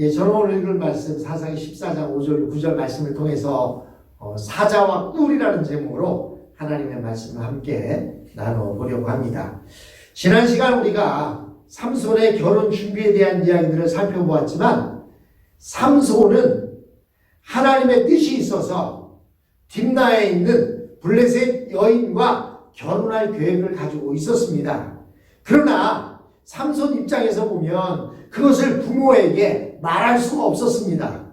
예, 저는 오늘 읽을 말씀 사상의 14장 5절 9절 말씀을 통해서 어, 사자와 꿀이라는 제목으로 하나님의 말씀을 함께 나눠보려고 합니다. 지난 시간 우리가 삼손의 결혼 준비에 대한 이야기들을 살펴보았지만 삼손은 하나님의 뜻이 있어서 딥나에 있는 블레셋 여인과 결혼할 계획을 가지고 있었습니다. 그러나 삼손 입장에서 보면 그것을 부모에게 말할 수가 없었습니다.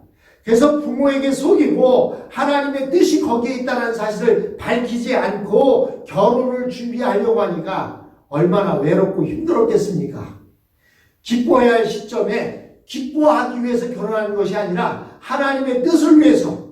그래서 부모에게 속이고 하나님의 뜻이 거기에 있다는 사실을 밝히지 않고 결혼을 준비하려고 하니까 얼마나 외롭고 힘들었겠습니까? 기뻐해야 할 시점에 기뻐하기 위해서 결혼하는 것이 아니라 하나님의 뜻을 위해서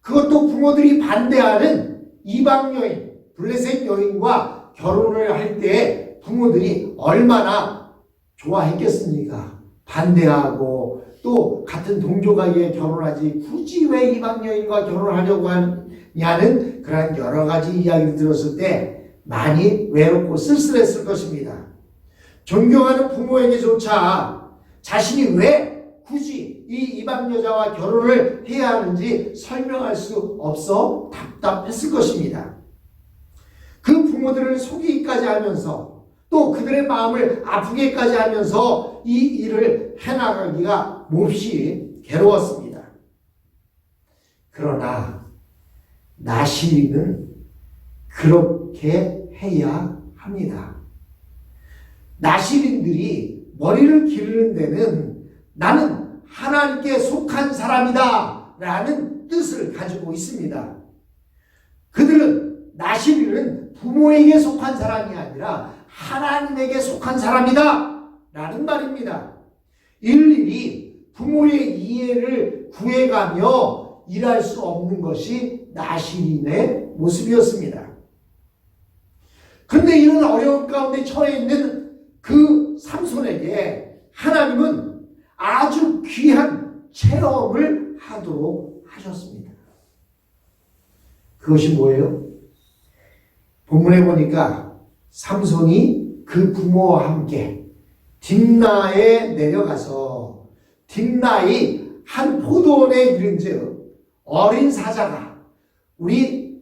그것도 부모들이 반대하는 이방 여인, 블레셋 여인과 결혼을 할 때 부모들이 얼마나 좋아했겠습니까? 반대하고 또 같은 동족에게 결혼하지 굳이 왜 이방 여인과 결혼하려고 하냐는 그런 여러 가지 이야기를 들었을 때 많이 외롭고 쓸쓸했을 것입니다. 존경하는 부모에게조차 자신이 왜 굳이 이 이방 여자와 결혼을 해야 하는지 설명할 수 없어 답답했을 것입니다. 그 부모들을 속이기까지 하면서 또 그들의 마음을 아프게까지 하면서 이 일을 해나가기가 몹시 괴로웠습니다. 그러나 나시리는 그렇게 해야 합니다. 나시린들이 머리를 기르는 데는 나는 하나님께 속한 사람이다 라는 뜻을 가지고 있습니다. 그들은 나시린은 부모에게 속한 사람이 아니라 하나님에게 속한 사람이다 라는 말입니다. 일일이 부모의 이해를 구해가며 일할 수 없는 것이 나시린의 모습이었습니다. 그런데 이런 어려운 가운데 처해 있는 그 삼손에게 하나님은 아주 귀한 체험을 하도록 하셨습니다. 그것이 뭐예요? 본문에 보니까 삼손이 그 부모와 함께 딥나에 내려가서 딥나의 한 포도원에 이른즉 어린 사자가 우리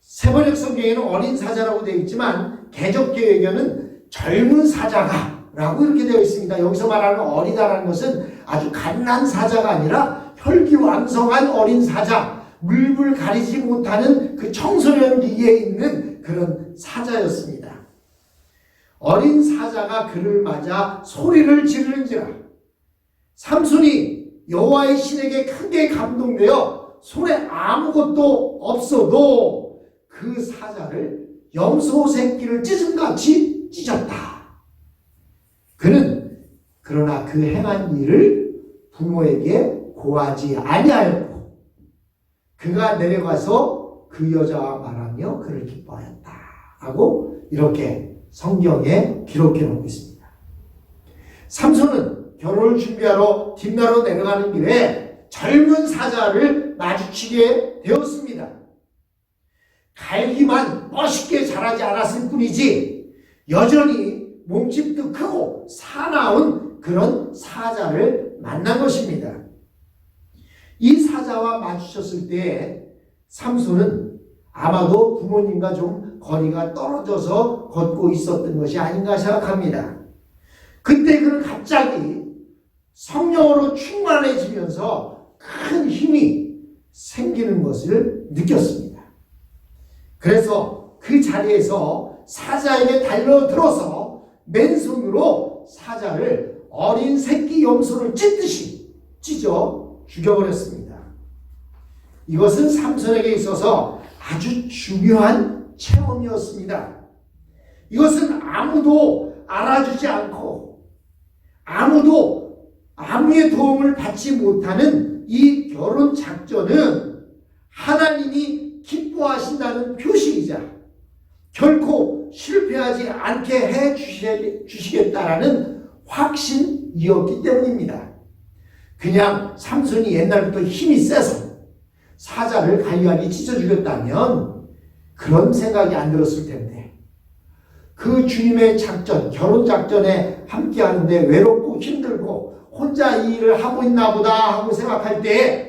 세번역 성경에는 어린 사자라고 되어 있지만 개적계에는 젊은 사자가 라고 이렇게 되어 있습니다. 여기서 말하는 어리다라는 것은 아주 갓난 사자가 아니라 혈기왕성한 어린 사자, 물불 가리지 못하는 그 청소년기에 있는 그런 사자였습니다. 어린 사자가 그를 맞아 소리를 지르는지라 삼손이 여호와의 신에게 크게 감동되어 손에 아무것도 없어도 그 사자를 염소 새끼를 찢음같이 찢었다. 그는 그러나 그 행한 일을 부모에게 고하지 아니하였고 그가 내려가서 그 여자와 말하 며 그를 기뻐하였다. 하고 이렇게 성경에 기록해 놓고 있습니다. 삼손은 결혼을 준비하러 뒷나로 내려가는 길에 젊은 사자를 마주치게 되었습니다. 갈기만 멋있게 자라지 않았을 뿐이지 여전히 몸집도 크고 사나운 그런 사자를 만난 것입니다. 이 사자와 마주쳤을 때 삼손은 아마도 부모님과 좀 거리가 떨어져서 걷고 있었던 것이 아닌가 생각합니다. 그때 그는 갑자기 성령으로 충만해지면서 큰 힘이 생기는 것을 느꼈습니다. 그래서 그 자리에서 사자에게 달려들어서 맨손으로 사자를 어린 새끼 염소를 찢듯이 찢어 죽여버렸습니다. 이것은 삼손에게 있어서 아주 중요한 체험이었습니다. 이것은 아무도 알아주지 않고 아무도 아무의 도움을 받지 못하는 이 결혼 작전은 하나님이 기뻐하신다는 표시이자 결코 실패하지 않게 해 주시겠다라는 확신이었기 때문입니다. 그냥 삼손이 옛날부터 힘이 세서 사자를 갈리갈리 찢어 죽였다면 그런 생각이 안 들었을 텐데 그 주님의 작전, 결혼 작전에 함께 하는데 외롭고 힘들고 혼자 이 일을 하고 있나 보다 하고 생각할 때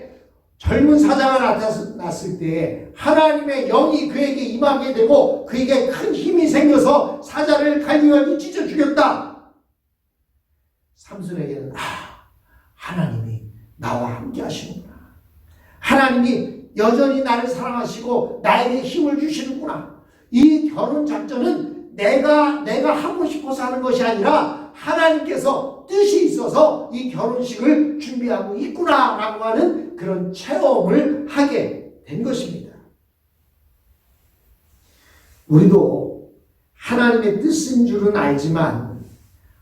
젊은 사자가 나타났을 때 하나님의 영이 그에게 임하게 되고 그에게 큰 힘이 생겨서 사자를 갈기갈기 찢어 죽였다. 삼손에게는 아 하나님이 나와 함께 하시는구나. 하나님이 여전히 나를 사랑하시고 나에게 힘을 주시는구나. 이 결혼 작전은 내가 내가 하고 싶어서 하는 것이 아니라 하나님께서 뜻이 있어서 이 결혼식을 준비하고 있구나라고 하는 그런 체험을 하게 된 것입니다. 우리도 하나님의 뜻인 줄은 알지만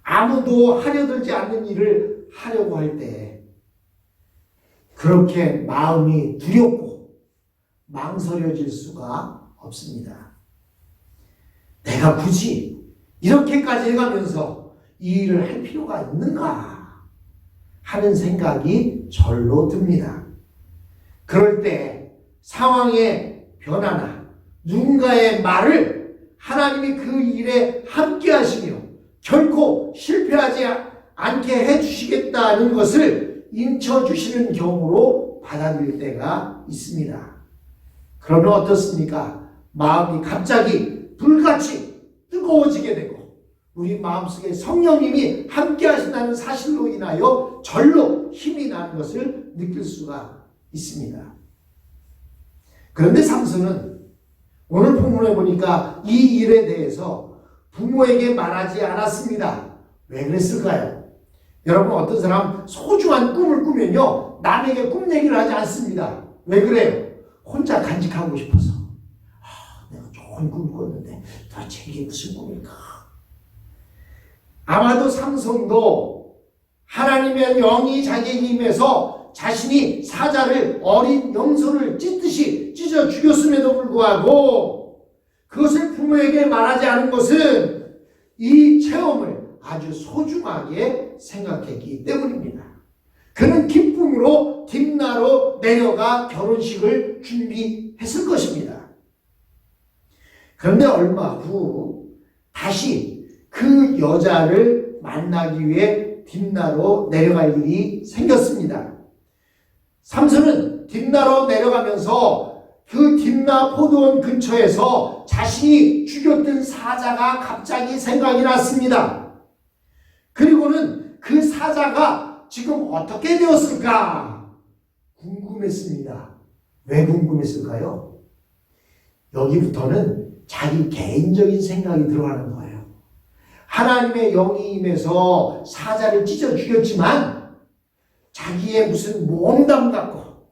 아무도 하려 들지 않는 일을 하려고 할 때 그렇게 마음이 두렵고 망설여질 수가 없습니다. 내가 굳이 이렇게까지 해가면서 이 일을 할 필요가 있는가 하는 생각이 절로 듭니다. 그럴 때 상황의 변화나 누군가의 말을 하나님이 그 일에 함께 하시며 결코 실패하지 않게 해주시겠다는 것을 인쳐주시는 경우로 받아들일 때가 있습니다. 그러면 어떻습니까? 마음이 갑자기 불같이 뜨거워지게 되고 우리 마음속에 성령님이 함께 하신다는 사실로 인하여 절로 힘이 나는 것을 느낄 수가 있습니다. 그런데 삼손은 오늘 본문에 보니까 이 일에 대해서 부모에게 말하지 않았습니다. 왜 그랬을까요? 여러분 어떤 사람 소중한 꿈을 꾸면요 남에게 꿈 얘기를 하지 않습니다. 왜 그래요? 혼자 간직하고 싶어서. 아, 내가 좋은 꿈 꿨는데 도대체 이게 무슨 꿈일까? 아마도 삼성도 하나님의 영이 자기에게 임해서 자신이 사자를 어린 염소를 찢듯이 찢어 죽였음에도 불구하고 그것을 부모에게 말하지 않은 것은 이 체험을 아주 소중하게 생각했기 때문입니다. 그는 기쁨으로 뒷나로 내려가 결혼식을 준비했을 것입니다. 그런데 얼마 후 다시 그 여자를 만나기 위해 뒷나로 내려갈 일이 생겼습니다. 삼손은 뒷나로 내려가면서 그 뒷나 포도원 근처에서 자신이 죽였던 사자가 갑자기 생각이 났습니다. 그리고는 그 사자가 지금 어떻게 되었을까 궁금했습니다. 왜 궁금했을까요? 여기부터는 자기 개인적인 생각이 들어가는 거예요. 하나님의 영이 임해서 사자를 찢어 죽였지만 자기의 무슨 모험담 같고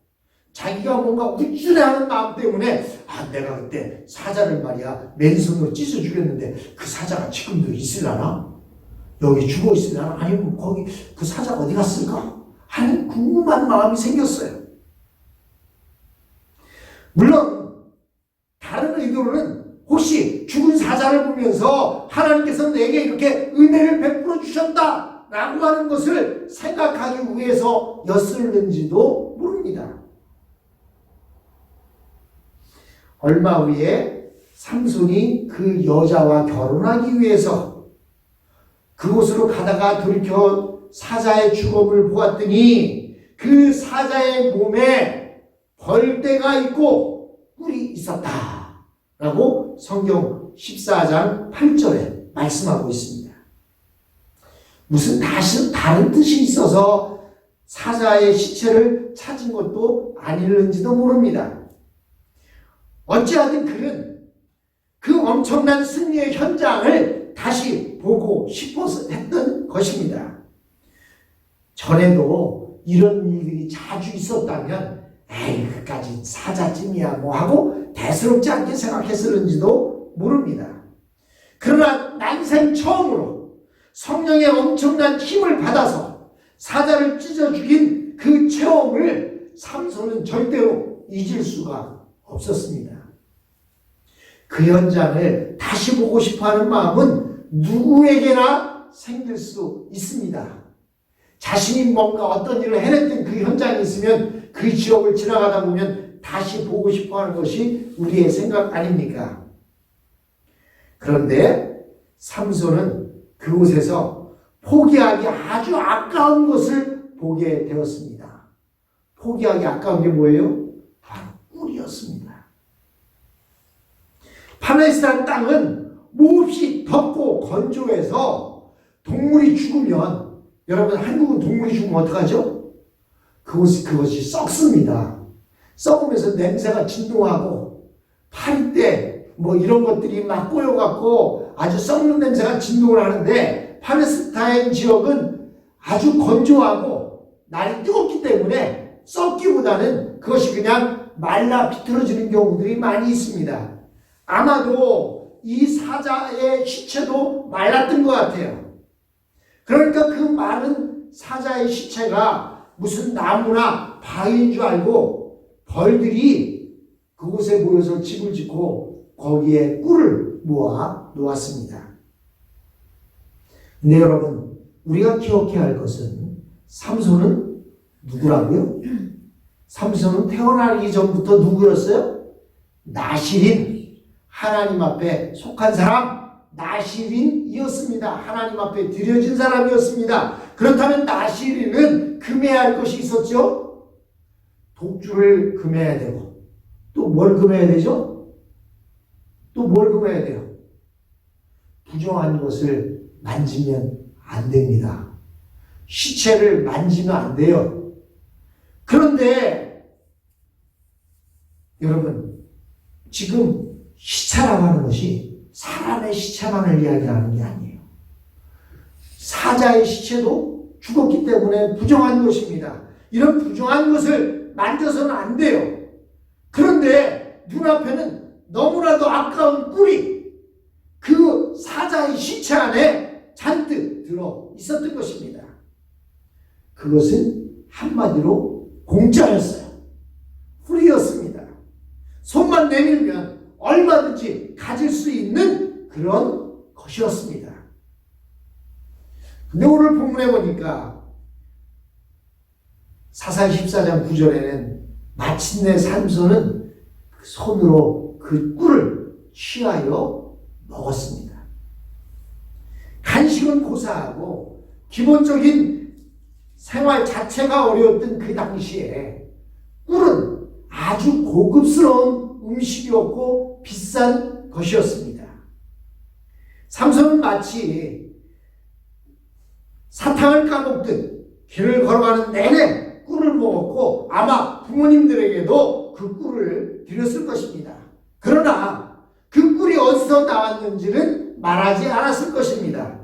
자기가 뭔가 우쭐해하는 마음 때문에 아 내가 그때 사자를 말이야 맨손으로 찢어 죽였는데 그 사자가 지금도 있으려나? 여기 죽어 있으려나? 아니면 거기 그 사자가 어디 갔을까? 하는 궁금한 마음이 생겼어요. 물론 다른 의도로는 혹시 죽은 사자를 보면서 하나님께서 내게 이렇게 은혜를 베풀어 주셨다 라고 하는 것을 생각하기 위해서 였을는지도 모릅니다. 얼마 후에 삼손이 그 여자와 결혼하기 위해서 그곳으로 가다가 돌이켜 사자의 죽음을 보았더니 그 사자의 몸에 벌떼가 있고 뿔이 있었다. 라고 성경 14장 8절에 말씀하고 있습니다. 무슨 다시 다른 뜻이 있어서 사자의 시체를 찾은 것도 아닐는지도 모릅니다. 어찌하든 그는 그 엄청난 승리의 현장을 다시 보고 싶어서 했던 것입니다. 전에도 이런 일들이 자주 있었다면 에이 그까지 사자쯤이야 뭐 하고 대수롭지 않게 생각했을는지도 모릅니다. 그러나 난생 처음으로 성령의 엄청난 힘을 받아서 사자를 찢어 죽인 그 체험을 삼손은 절대로 잊을 수가 없었습니다. 그 현장을 다시 보고 싶어 하는 마음은 누구에게나 생길 수 있습니다. 자신이 뭔가 어떤 일을 해냈던 그 현장이 있으면 그 지역을 지나가다 보면 다시 보고 싶어 하는 것이 우리의 생각 아닙니까? 그런데 삼손은 그곳에서 포기하기 아주 아까운 것을 보게 되었습니다. 포기하기 아까운 게 뭐예요? 바로 꿀이었습니다. 팔레스타인 땅은 몹시 덥고 건조해서 동물이 죽으면 여러분 한국은 동물이 죽으면 어떡하죠? 그것이 그것이 썩습니다. 썩으면서 냄새가 진동하고 팔때뭐 이런 것들이 막 꼬여갖고 아주 썩는 냄새가 진동을 하는데 팔레스타인 지역은 아주 건조하고 날이 뜨겁기 때문에 썩기보다는 그것이 그냥 말라 비틀어지는 경우들이 많이 있습니다. 아마도 이 사자의 시체도 말랐던 것 같아요. 그러니까 그 마른 사자의 시체가 무슨 나무나 바위인 줄 알고 벌들이 그곳에 모여서 집을 짓고 거기에 꿀을 모아 놓았습니다. 근데 여러분, 우리가 기억해야 할 것은 삼손은 누구라고요? 삼손은 태어나기 전부터 누구였어요? 나실인, 하나님 앞에 속한 사람, 나실인이었습니다. 하나님 앞에 드려진 사람이었습니다. 그렇다면 나실인은 금해야 할 것이 있었죠? 독주를 금해야 되고, 또 뭘 금해야 되죠? 또 뭘 금해야 돼요? 부정한 것을 만지면 안 됩니다. 시체를 만지면 안 돼요. 그런데 여러분 지금 시체라고 하는 것이 사람의 시체만을 이야기하는 게 아니에요. 사자의 시체도 죽었기 때문에 부정한 것입니다. 이런 부정한 것을 만져서는 안 돼요. 그런데 눈앞에는 너무나도 아까운 꿀이 그 사자의 시체 안에 잔뜩 들어 있었던 것입니다. 그것은 한마디로 공짜였어요. 풀이었습니다. 손만 내밀면 얼마든지 가질 수 있는 그런 것이었습니다. 근데 오늘 본문에 보니까 사사 14장 9절에는 마침내 삼손은 그 손으로 그 꿀을 취하여 먹었습니다. 간식은 고사하고 기본적인 생활 자체가 어려웠던 그 당시에 꿀은 아주 고급스러운 음식이었고 비싼 것이었습니다. 삼손은 마치 사탕을 까먹듯 길을 걸어가는 내내 꿀을 먹었고 아마 부모님들에게도 그 꿀을 드렸을 것입니다. 그러나 그 꿀이 어디서 나왔는지는 말하지 않았을 것입니다.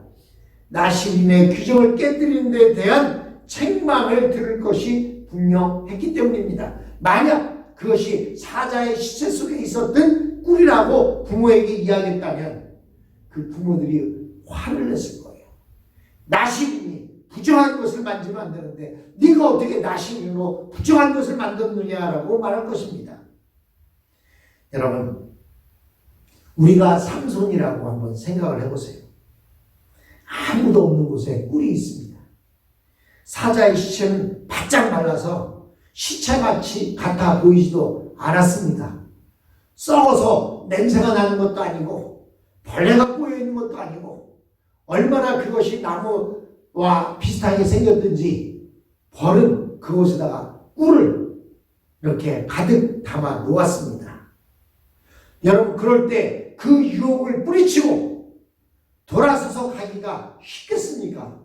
나시린의 규정을 깨뜨리는 데 대한 책망을 들을 것이 분명했기 때문입니다. 만약 그것이 사자의 시체 속에 있었던 꿀이라고 부모에게 이야기했다면 그 부모들이 화를 냈을 거예요. 나시린이 부정한 것을 만지면 안 되는데 네가 어떻게 나시린으로 부정한 것을 만들느냐라고 말할 것입니다. 여러분 우리가 삼손이라고 한번 생각을 해보세요. 아무도 없는 곳에 꿀이 있습니다. 사자의 시체는 바짝 말라서 시체같이 같아 보이지도 않았습니다. 썩어서 냄새가 나는 것도 아니고 벌레가 꼬여 있는 것도 아니고 얼마나 그것이 나무와 비슷하게 생겼든지 벌은 그곳에다가 꿀을 이렇게 가득 담아 놓았습니다. 여러분 그럴 때 그 유혹을 뿌리치고 돌아서서 가기가 쉽겠습니까?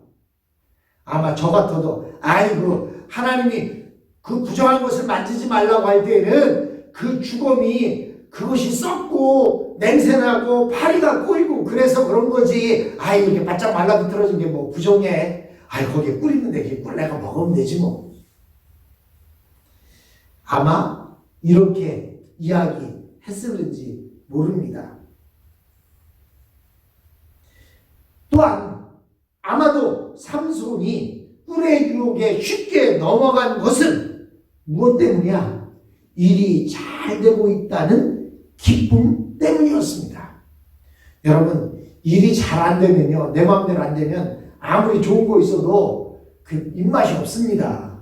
아마 저 같아도 아이고 하나님이 그 부정한 것을 만지지 말라고 할 때에는 그 죽음이 그것이 썩고 냄새나고 파리가 꼬이고 그래서 그런 거지. 아이 이렇게 바짝 말라비틀어진 게 뭐 부정해? 아이 거기에 꿀 있는데 그 꿀 내가 먹으면 되지 뭐. 아마 이렇게 이야기했을는지 모릅니다. 또한 아마도 삼손이 꿀의 유혹에 쉽게 넘어간 것은 무엇 때문이야? 일이 잘 되고 있다는 기쁨 때문이었습니다. 여러분, 일이 잘 안 되면요, 내 마음대로 안 되면 아무리 좋은 거 있어도 그 입맛이 없습니다.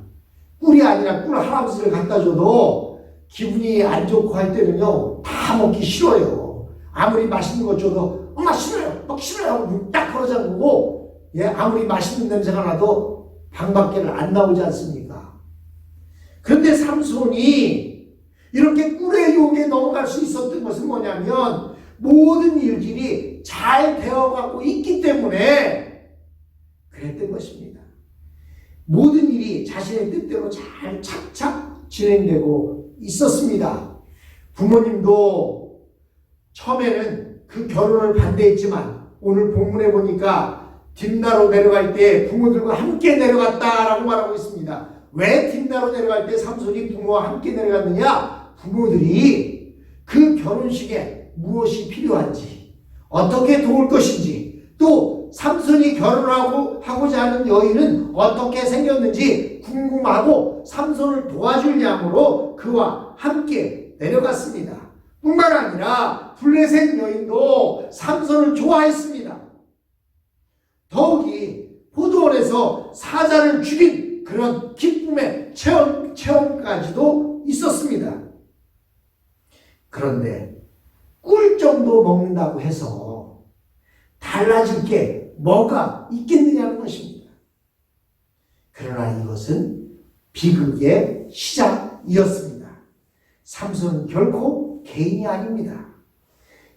꿀이 아니라 꿀 할아버지를 갖다 줘도 기분이 안 좋고 할 때는요, 다 먹기 싫어요. 아무리 맛있는 거 줘도 엄마 싫어요. 먹기 싫어요. 딱 걸어 잠그고 예, 아무리 맛있는 냄새가 나도 방 밖에를 안 나오지 않습니까? 그런데 삼손이 이렇게 꿀의 용에 넘어갈 수 있었던 것은 뭐냐면 모든 일들이 잘 되어가고 있기 때문에 그랬던 것입니다. 모든 일이 자신의 뜻대로 잘 착착 진행되고 있었습니다. 부모님도 처음에는 그 결혼을 반대했지만 오늘 본문에 보니까 딥나로 내려갈 때 부모들과 함께 내려갔다라고 말하고 있습니다. 왜 딥나로 내려갈 때 삼손이 부모와 함께 내려갔느냐? 부모들이 그 결혼식에 무엇이 필요한지, 어떻게 도울 것인지, 또 삼손이 결혼하고 하고자 하는 여인은 어떻게 생겼는지 궁금하고 삼손을 도와줄 양으로 그와 함께 내려갔습니다. 뿐만 아니라 블레셋 여인도 삼손을 좋아했습니다. 더욱이 포도원에서 사자를 죽인 그런 기쁨의 체험, 체험까지도 있었습니다. 그런데 꿀 정도 먹는다고 해서 달라질 게 뭐가 있겠느냐는 것입니다. 그러나 이것은 비극의 시작이었습니다. 삼손은 결코 개인이 아닙니다.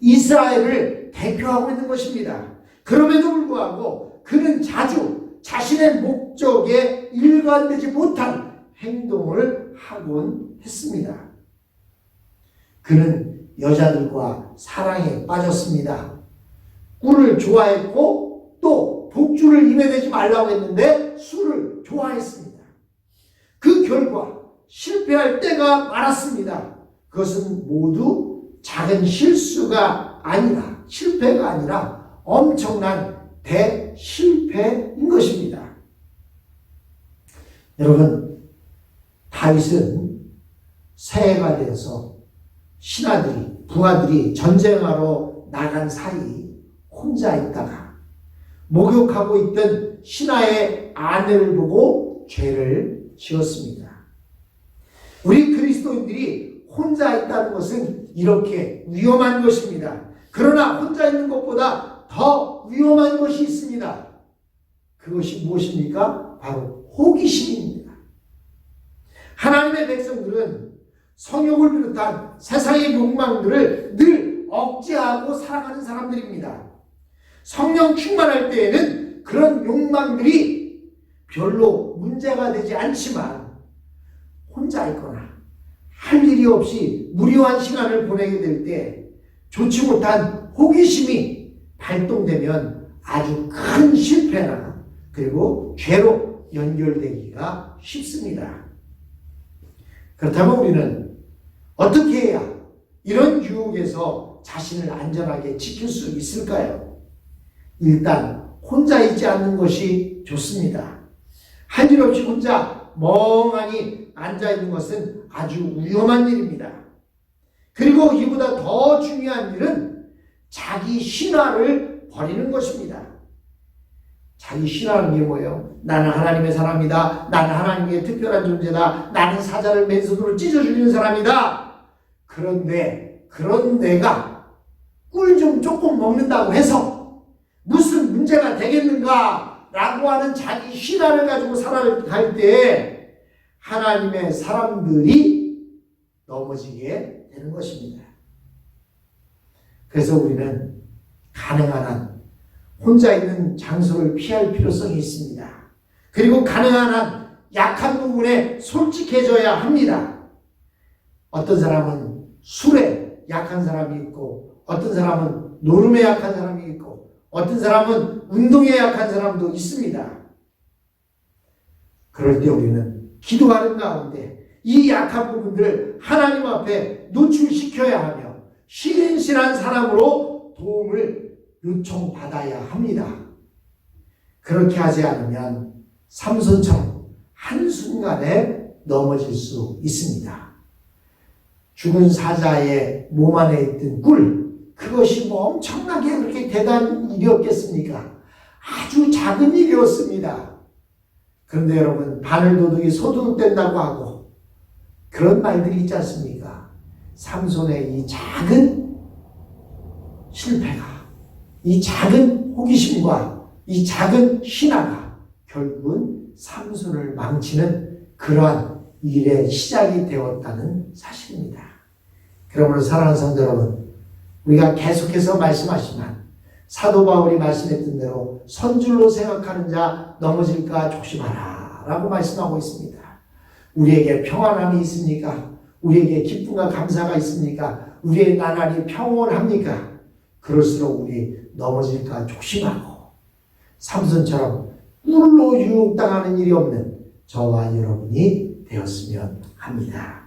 이스라엘을 대표하고 있는 것입니다. 그럼에도 불구하고 그는 자주 자신의 목적에 일관되지 못한 행동을 하곤 했습니다. 그는 여자들과 사랑에 빠졌습니다. 꿀을 좋아했고 또 독주를 입에 대지 말라고 했는데 술을 좋아했습니다. 그 결과 실패할 때가 많았습니다. 그것은 모두 작은 실수가 아니라 실패가 아니라 엄청난 대실 패인 것입니다. 여러분 다윗은 새해가 되어서 신하들이 부하들이 전쟁하러 나간 사이 혼자 있다가 목욕하고 있던 신하의 아내를 보고 죄를 지었습니다. 우리 그리스도인들이 혼자 있다는 것은 이렇게 위험한 것입니다. 그러나 혼자 있는 것보다 더 위험한 것이 있습니다. 그것이 무엇입니까? 바로 호기심입니다. 하나님의 백성들은 성욕을 비롯한 세상의 욕망들을 늘 억제하고 살아가는 사람들입니다. 성령 충만할 때에는 그런 욕망들이 별로 문제가 되지 않지만 혼자 있거나 할 일이 없이 무료한 시간을 보내게 될 때 좋지 못한 호기심이 발동되면 아주 큰 실패나 그리고 죄로 연결되기가 쉽습니다. 그렇다면 우리는 어떻게 해야 이런 유혹에서 자신을 안전하게 지킬 수 있을까요? 일단 혼자 있지 않는 것이 좋습니다. 할 일 없이 혼자 멍하니 앉아 있는 것은 아주 위험한 일입니다. 그리고 이보다 더 중요한 일은 자기 신화를 버리는 것입니다. 자기 신화는 게 뭐예요? 나는 하나님의 사람이다. 나는 하나님의 특별한 존재다. 나는 사자를 맨손으로 찢어 죽이는 사람이다. 그런데 그런 내가 꿀 좀 조금 먹는다고 해서 무슨 문제가 되겠는가? 라고 하는 자기 신화를 가지고 살아갈 때 하나님의 사람들이 넘어지게 되는 것입니다. 그래서 우리는 가능한 한 혼자 있는 장소를 피할 필요성이 있습니다. 그리고 가능한 한 약한 부분에 솔직해져야 합니다. 어떤 사람은 술에 약한 사람이 있고, 어떤 사람은 노름에 약한 사람이 있고, 어떤 사람은 운동에 약한 사람도 있습니다. 그럴 때 우리는 기도하는 가운데 이 약한 부분들을 하나님 앞에 노출시켜야 하며 신실한 사람으로 도움을 요청받아야 합니다. 그렇게 하지 않으면 삼손처럼 한순간에 넘어질 수 있습니다. 죽은 사자의 몸 안에 있던 꿀, 그것이 뭐 엄청나게 그렇게 대단한 일이었겠습니까? 아주 작은 일이었습니다. 그런데 여러분, 바늘도둑이 소도둑된다고 하고 그런 말들이 있지 않습니까? 삼손의 이 작은 실패가, 이 작은 호기심과 이 작은 신화가 결국은 삼손을 망치는 그러한 일의 시작이 되었다는 사실입니다. 그러므로 사랑하는 성도 여러분, 우리가 계속해서 말씀하지만 사도 바울이 말씀했던 대로 선줄로 생각하는 자 넘어질까 조심하라 라고 말씀하고 있습니다. 우리에게 평안함이 있습니까? 우리에게 기쁨과 감사가 있습니까? 우리의 나날이 평온합니까? 그럴수록 우리 넘어질까 조심하고 삼손처럼 꿀로 유혹당하는 일이 없는 저와 여러분이 되었으면 합니다.